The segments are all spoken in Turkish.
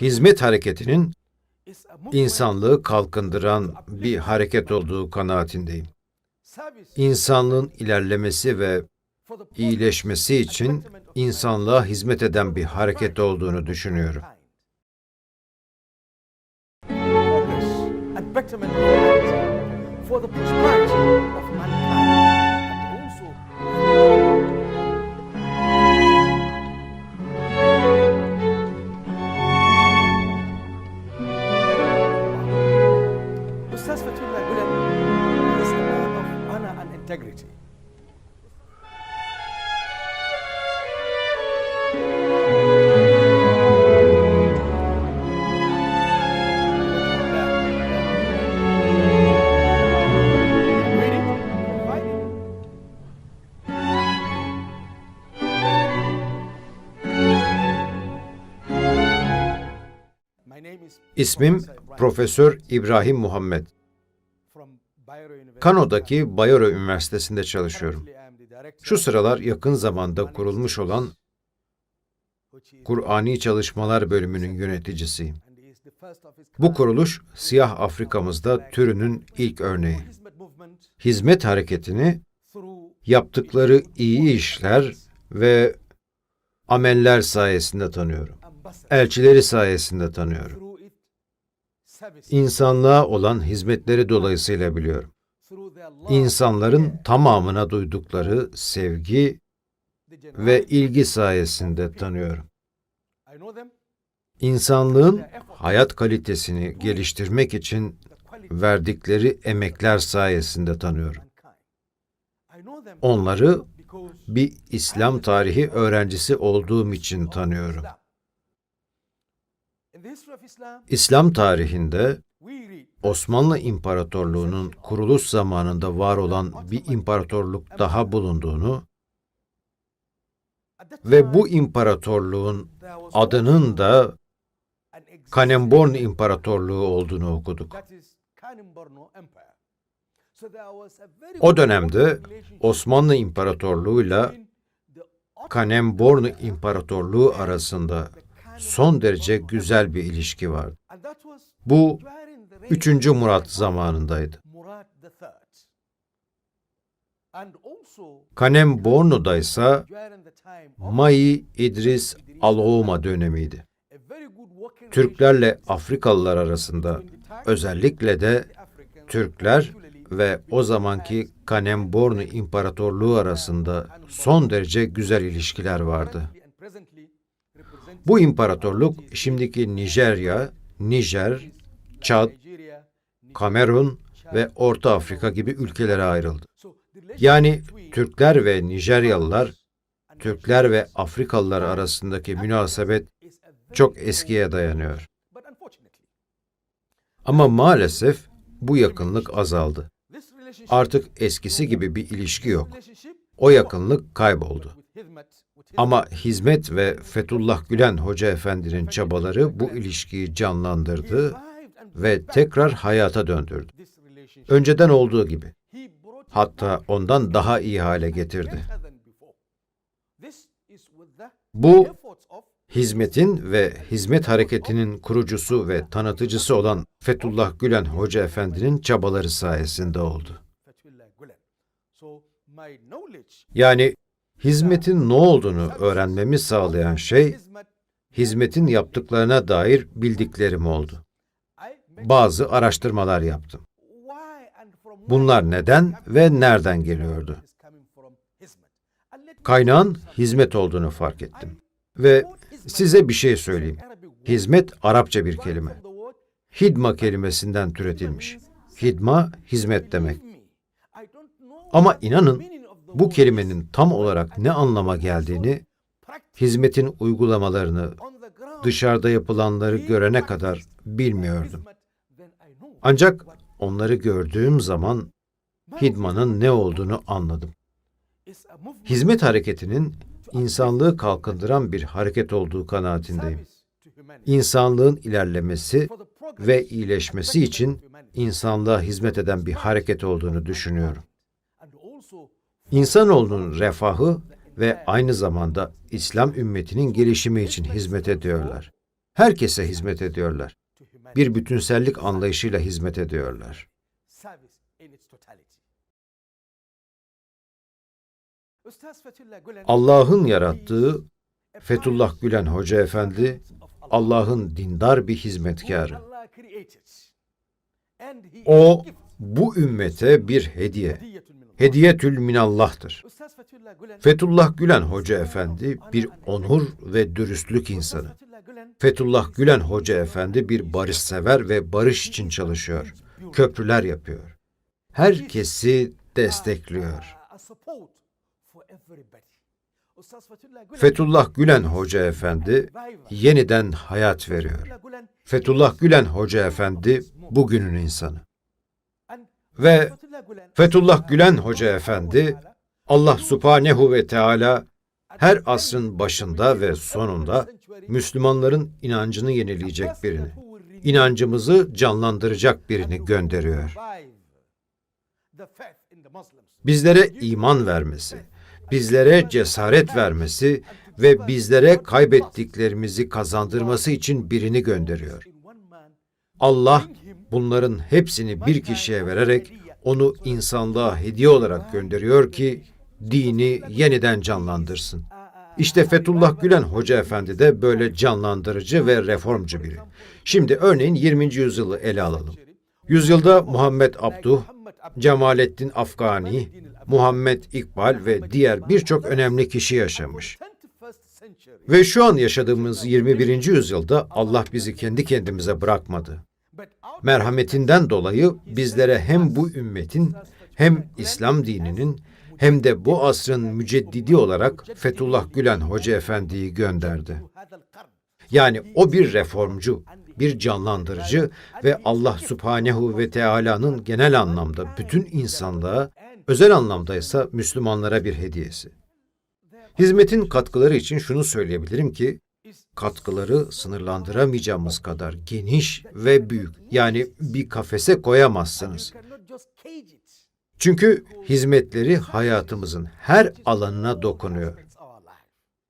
Hizmet hareketinin insanlığı kalkındıran bir hareket olduğu kanaatindeyim. İnsanlığın ilerlemesi ve iyileşmesi için insanlığa hizmet eden bir hareket olduğunu düşünüyorum. for the prosperity İsmim Profesör İbrahim Muhammed. Kano'daki Bayero Üniversitesi'nde çalışıyorum. Şu sıralar yakın zamanda kurulmuş olan Kur'ani Çalışmalar Bölümünün yöneticisiyim. Bu kuruluş siyah Afrika'mızda türünün ilk örneği. Hizmet hareketini yaptıkları iyi işler ve ameller sayesinde tanıyorum. Elçileri sayesinde tanıyorum. İnsanlığa olan hizmetleri dolayısıyla biliyorum. İnsanların tamamına duydukları sevgi ve ilgi sayesinde tanıyorum. İnsanlığın hayat kalitesini geliştirmek için verdikleri emekler sayesinde tanıyorum. Onları bir İslam tarihi öğrencisi olduğum için tanıyorum. Islam. Tarihinde Osmanlı İmparatorluğu'nun kuruluş zamanında var olan bir imparatorluk daha bulunduğunu ve bu imparatorluğun adının da Kanemborn İmparatorluğu olduğunu okuduk. O dönemde Osmanlı the Ottoman Kanemborn İmparatorluğu arasında son derece güzel bir ilişki vardı. Bu during the reign 3. of Murat zamanındaydı. Also Kanembornu'da ise Mai İdris Alğuma dönemiydi. Türklerle Afrikalılar arasında özellikle de Türkler ve o zamanki Kanembornu İmparatorluğu arasında son derece güzel ilişkiler vardı. Bu imparatorluk şimdiki Nijerya, Nijer, Çad. Kamerun ve Orta Afrika gibi ülkelere ayrıldı. Yani Türkler ve Nijeryalılar, Türkler ve Afrikalılar arasındaki münasebet çok eskiye dayanıyor. Ama maalesef bu yakınlık azaldı. Artık eskisi gibi bir ilişki yok. O yakınlık kayboldu. Ama Hizmet ve Fethullah Gülen Hoca Efendi'nin çabaları bu ilişkiyi canlandırdı ve tekrar hayata döndürdü. Önceden olduğu gibi. Hatta ondan daha iyi hale getirdi. Bu hizmetin ve hizmet hareketinin kurucusu ve tanıtıcısı olan Fethullah Gülen Hoca Efendi'nin çabaları sayesinde oldu. Yani hizmetin ne olduğunu öğrenmemi sağlayan şey, hizmet hizmetin yaptıklarına dair bildiklerim oldu. Bazı araştırmalar yaptım. Bunlar neden ve nereden geliyordu? Kaynağın hizmet olduğunu fark ettim. Ve size bir şey söyleyeyim. Hizmet Arapça bir kelime. Hidma kelimesinden türetilmiş. Hidma, hizmet demek. Ama inanın bu kelimenin tam olarak ne anlama geldiğini, hizmetin uygulamalarını, dışarıda yapılanları görene kadar bilmiyordum. Ancak onları gördüğüm zaman hidmanın ne olduğunu anladım. Hizmet hareketinin insanlığı kalkındıran bir hareket olduğu kanaatindeyim. İnsanlığın ilerlemesi ve iyileşmesi için insanlığa hizmet eden bir hareket olduğunu düşünüyorum. İnsanoğlunun refahı ve aynı zamanda İslam ümmetinin gelişimi için hizmet ediyorlar. Herkese hizmet ediyorlar. Bir bütünsellik anlayışıyla hizmet ediyorlar. Allah'ın yarattığı Fethullah Gülen Hoca Efendi, Allah'ın dindar bir hizmetkarı. O, bu ümmete bir hediye, hediyetül minallah'tır. Fethullah Gülen, Hoca Efendi bir onur ve dürüstlük insanı. Fethullah Gülen Hoca Efendi bir barışsever ve barış için çalışıyor. Köprüler yapıyor. Herkesi destekliyor. Fethullah Gülen, Hoca Efendi yeniden hayat veriyor. Fethullah Gülen Hoca Efendi bugünün insanı. Ve Fethullah Gülen Hoca Efendi Allah Subhanehu ve Teala her asrın başında ve sonunda Müslümanların inancını yenileyecek birini, inancımızı canlandıracak birini gönderiyor. Bizlere iman vermesi, bizlere cesaret vermesi ve bizlere kaybettiklerimizi kazandırması için birini gönderiyor. Allah bunların hepsini bir kişiye vererek onu insanlığa hediye olarak gönderiyor ki dini yeniden canlandırsın. İşte Fethullah Gülen Hoca Efendi de böyle canlandırıcı ve reformcu biri. Şimdi örneğin 20. yüzyılı ele alalım. Yüzyılda Muhammed Abduh, Cemalettin Afgani, Muhammed İkbal ve diğer birçok önemli kişi yaşamış. Ve şu an yaşadığımız 21. yüzyılda Allah bizi kendi kendimize bırakmadı. Merhametinden dolayı bizlere hem bu ümmetin hem İslam dininin hem de bu asrın müceddidi olarak Fethullah Gülen Hoca Efendi'yi gönderdi. Yani o bir reformcu, bir canlandırıcı ve Allah Subhanehu ve Teala'nın genel anlamda bütün insanlığa, özel anlamda ise Müslümanlara bir hediyesi. Hizmetin katkıları için şunu söyleyebilirim ki, katkıları sınırlandıramayacağımız kadar geniş ve büyük. Yani bir kafese koyamazsınız. Çünkü hizmetleri hayatımızın her alanına dokunuyor.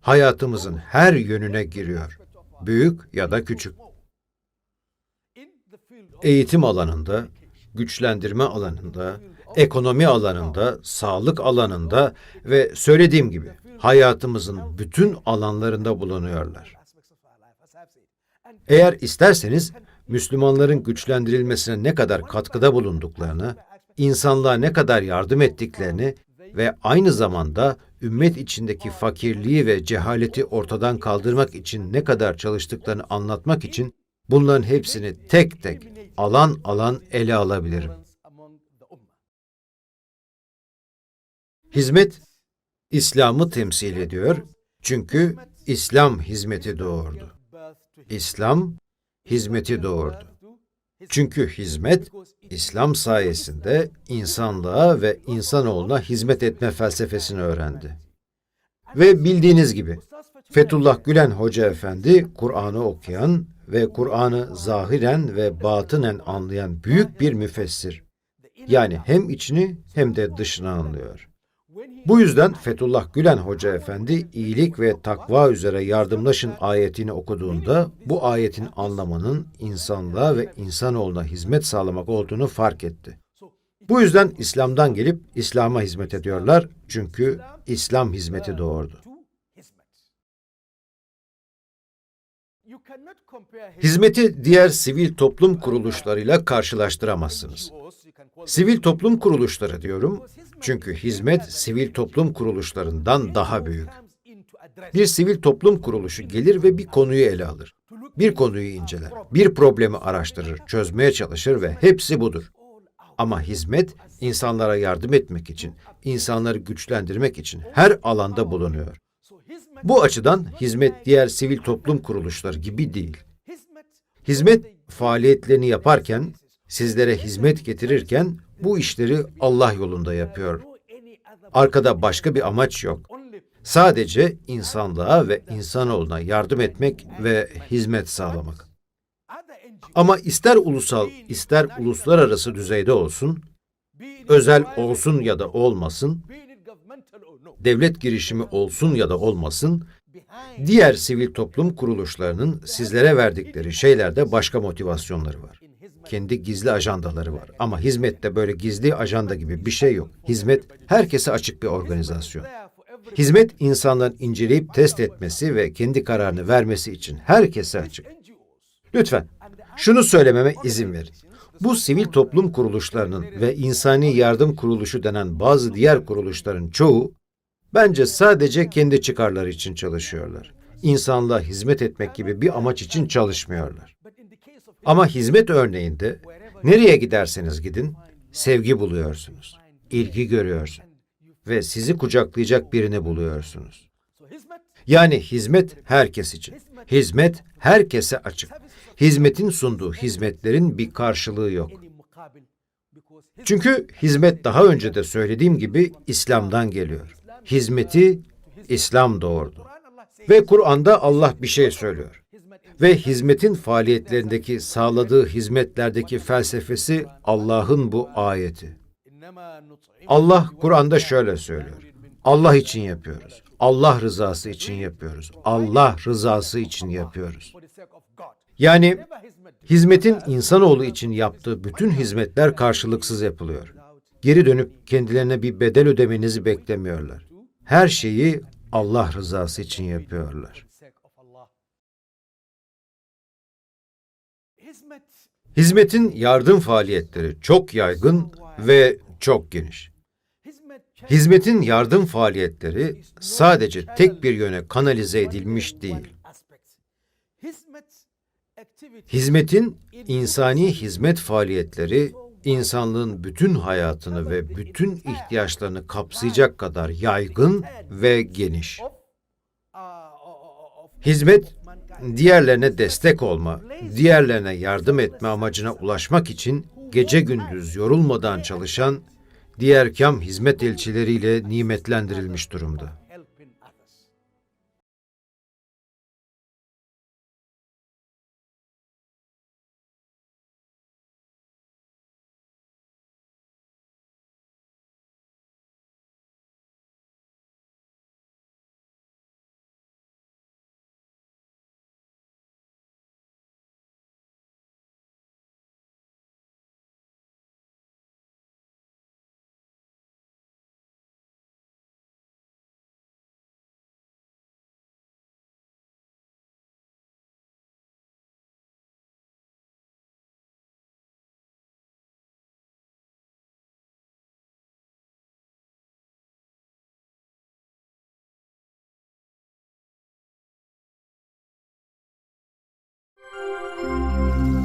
Hayatımızın her yönüne giriyor. Büyük ya da küçük. Eğitim alanında, güçlendirme alanında, ekonomi alanında, sağlık alanında ve söylediğim gibi hayatımızın bütün alanlarında bulunuyorlar. Eğer isterseniz Müslümanların güçlendirilmesine ne kadar katkıda bulunduklarını, insanlığa ne kadar yardım ettiklerini ve aynı zamanda ümmet içindeki fakirliği ve cehaleti ortadan kaldırmak için ne kadar çalıştıklarını anlatmak için bunların hepsini tek tek alan alan ele alabilirim. Hizmet İslam'ı temsil ediyor çünkü İslam hizmeti doğurdu. İslam hizmeti doğurdu. Çünkü hizmet İslam sayesinde insanlığa ve insanoğluna hizmet etme felsefesini öğrendi. Ve bildiğiniz gibi Fethullah Gülen Hoca Efendi Kur'an'ı okuyan ve Kur'an'ı zahiren ve batınen anlayan büyük bir müfessir. Yani hem içini hem de dışını anlıyor. Bu yüzden Fethullah Gülen Hoca Efendi iyilik ve takva üzere yardımlaşın ayetini okuduğunda bu ayetin anlamının insanlığa ve insanoğluna hizmet sağlamak olduğunu fark etti. Bu yüzden İslam'dan gelip İslam'a hizmet ediyorlar çünkü İslam hizmeti doğurdu. Hizmeti diğer sivil toplum kuruluşlarıyla karşılaştıramazsınız. Sivil toplum kuruluşları diyorum çünkü hizmet sivil toplum kuruluşlarından daha büyük. Bir sivil toplum kuruluşu gelir ve bir konuyu ele alır. Bir konuyu inceler, bir problemi araştırır, çözmeye çalışır ve hepsi budur. Ama hizmet insanlara yardım etmek için, insanları güçlendirmek için her alanda bulunuyor. Bu açıdan hizmet diğer sivil toplum kuruluşları gibi değil. Hizmet faaliyetlerini yaparken, sizlere hizmet getirirken bu işleri Allah yolunda yapıyor. Arkada başka bir amaç yok. Sadece insanlığa ve insanoğluna yardım etmek ve hizmet sağlamak. Ama ister ulusal, ister uluslararası düzeyde olsun, özel olsun ya da olmasın, devlet girişimi olsun ya da olmasın, Diğer sivil toplum kuruluşlarının sizlere verdikleri şeylerde başka motivasyonları var. Kendi gizli ajandaları var. Ama hizmette böyle gizli ajanda gibi bir şey yok. Hizmet herkese açık bir organizasyon. Hizmet insanların inceleyip test etmesi ve kendi kararını vermesi için herkese açık. Lütfen şunu söylememe izin verin. Bu sivil toplum kuruluşlarının ve insani yardım kuruluşu denen bazı diğer kuruluşların çoğu bence sadece kendi çıkarları için çalışıyorlar. İnsanlığa hizmet etmek gibi bir amaç için çalışmıyorlar. Ama hizmet örneğinde nereye giderseniz gidin sevgi buluyorsunuz, ilgi görüyorsunuz ve sizi kucaklayacak birini buluyorsunuz. Yani hizmet herkes için. Hizmet herkese açık. Hizmetin sunduğu hizmetlerin bir karşılığı yok. Çünkü hizmet daha önce de söylediğim gibi İslam'dan geliyor. Hizmeti İslam doğurdu. Ve Kur'an'da Allah bir şey söylüyor. Ve hizmetin faaliyetlerindeki sağladığı hizmetlerdeki felsefesi Allah'ın bu ayeti. Allah Kur'an'da şöyle söylüyor. Allah için yapıyoruz. Allah rızası için yapıyoruz. Allah rızası için yapıyoruz. for the sake of God. Yani hizmetin insanoğlu için yaptığı bütün hizmetler karşılıksız yapılıyor. Geri dönüp kendilerine bir bedel ödemenizi beklemiyorlar. Her şeyi Allah rızası için yapıyorlar. Hizmetin yardım faaliyetleri çok yaygın ve çok geniş. hizmet Hizmetin yardım faaliyetleri sadece tek bir yöne kanalize edilmiş değil. Hizmetin insani hizmet faaliyetleri insanlığın bütün hayatını ve bütün ihtiyaçlarını kapsayacak kadar yaygın ve geniş. Hizmet diğerlerine destek olma, diğerlerine yardım etme amacına ulaşmak için gece gündüz yorulmadan çalışan diğer kam hizmet elçileriyle nimetlendirilmiş durumda. Música